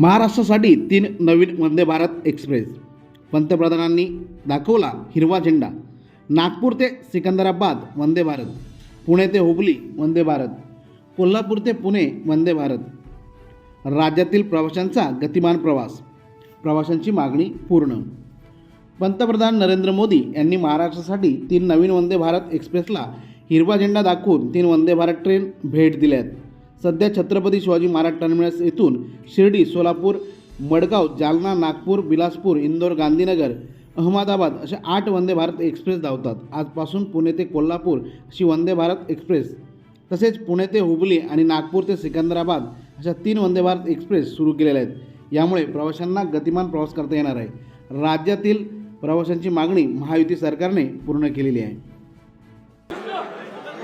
महाराष्ट्रासाठी तीन नवीन वंदे भारत एक्सप्रेस. पंतप्रधानांनी दाखवला हिरवा झेंडा. नागपूर ते सिकंदराबाद वंदे भारत. पुणे ते हुबली वंदे भारत. कोल्हापूर ते पुणे वंदे भारत. राज्यातील प्रवाशांचा गतिमान प्रवास. प्रवाशांची मागणी पूर्ण. पंतप्रधान नरेंद्र मोदी यांनी महाराष्ट्रासाठी तीन नवीन वंदे भारत एक्सप्रेसला हिरवा झेंडा दाखवून तीन वंदे भारत ट्रेन भेट दिल्यात. सध्या छत्रपती शिवाजी महाराज टर्मिनस येथून शिर्डी सोलापूर मडगाव जालना नागपूर बिलासपूर इंदोर गांधीनगर अहमदाबाद अशा आठ वंदे भारत एक्सप्रेस धावतात. आजपासून पुणे ते कोल्हापूर अशी वंदे भारत एक्सप्रेस. तसेच पुणे ते हुबली आणि नागपूर ते सिकंदराबाद अशा तीन वंदे भारत एक्सप्रेस सुरू केलेल्या आहेत. यामुळे प्रवाशांना गतिमान प्रवास करता येणार आहे. राज्यातील प्रवाशांची मागणी महायुती सरकारने पूर्ण केलेली आहे.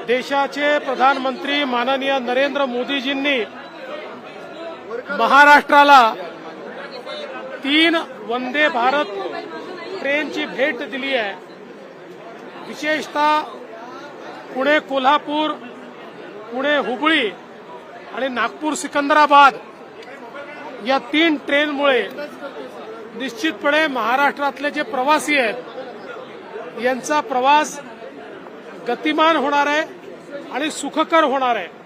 देशाचे प्रधानमंत्री माननीय नरेंद्र मोदीजींनी महाराष्ट्राला तीन वंदे भारत ट्रेनची भेट दिली आहे. विशेषतः पुणे कोल्हापूर पुणे हुबळी आणि नागपूर सिकंदराबाद या तीन ट्रेनमुळे निश्चितपणे महाराष्ट्रातले जे प्रवासी आहेत यांचा प्रवास गतिमान होणार आहे. आणि सुखकर होणार आहे.